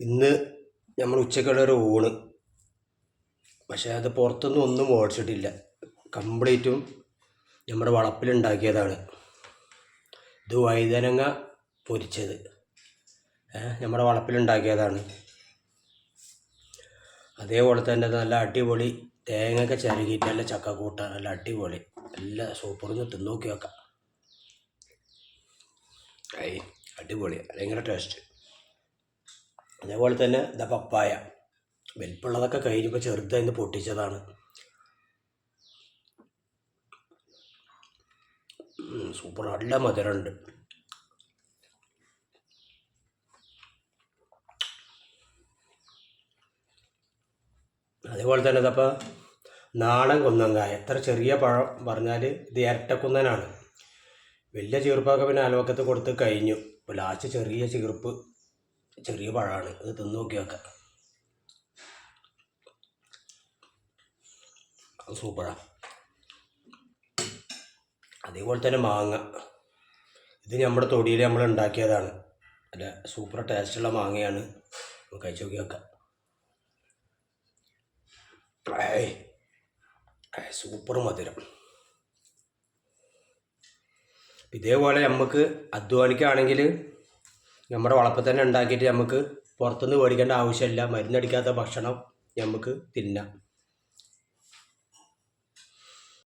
ഇന്ന് നമ്മൾ ഉച്ചക്കുള്ള ഒരു ഊണ്. പക്ഷേ അത് പുറത്തൊന്നും ഒന്നും മേടിച്ചിട്ടില്ല. കംപ്ലീറ്റും നമ്മുടെ വളപ്പിലുണ്ടാക്കിയതാണ് ഇത് വഴുതനങ്ങ പൊരിച്ചത്. നമ്മുടെ വളപ്പിലുണ്ടാക്കിയതാണ് അതേപോലെ തന്നെ നല്ല അടിപൊളി തേങ്ങയൊക്കെ ചിരകിയിട്ട് നല്ല ചക്കക്കൂട്ട നല്ല അടിപൊളി. നല്ല സൂപ്പറിന്ന് തിന്ന് നോക്കി. വെക്കാം അടിപൊളി. ഭയങ്കര ടേസ്റ്റ് അതേപോലെ തന്നെ ദ പപ്പായ. വലിപ്പമുള്ളതൊക്കെ കഴിഞ്ഞപ്പോൾ ചെറുതായി പൊട്ടിച്ചതാണ്. സൂപ്പർ നല്ല മധുരമുണ്ട്. അതേപോലെ തന്നെ ഇതപ്പോൾ നാടൻ കുന്നങ്കായ. എത്ര ചെറിയ പഴം പറഞ്ഞാൽ ഇത് ഇരട്ടക്കുന്നനാണ്. വലിയ ചീർപ്പൊക്കെ പിന്നെ അയൽവക്കത്ത് കൊടുത്ത് കഴിഞ്ഞു. ഇപ്പോൾ ലാസ്റ്റ് ചെറിയ ചീർപ്പ്. ചെറിയ പഴമാണ്. ഇത് തിന്ന് നോക്കി നോക്കാം അത് സൂപ്പറാണ് അതേപോലെ തന്നെ മാങ്ങ. ഇത് നമ്മുടെ തൊടിയിൽ നമ്മൾ ഉണ്ടാക്കിയതാണ്. നല്ല സൂപ്പർ ടേസ്റ്റുള്ള മാങ്ങയാണ്. നമുക്ക് കഴിച്ചു നോക്കി ഏയ് സൂപ്പർ മധുരം. ഇതേപോലെ നമുക്ക് അധ്വാനിക്കുകയാണെങ്കിൽ നമ്മുടെ വളപ്പ് തന്നെ ഉണ്ടാക്കിയിട്ട് നമുക്ക് പുറത്തുനിന്ന് മേടിക്കേണ്ട ആവശ്യമില്ല. മരുന്നടിക്കാത്ത ഭക്ഷണം നമുക്ക് തിന്നാം.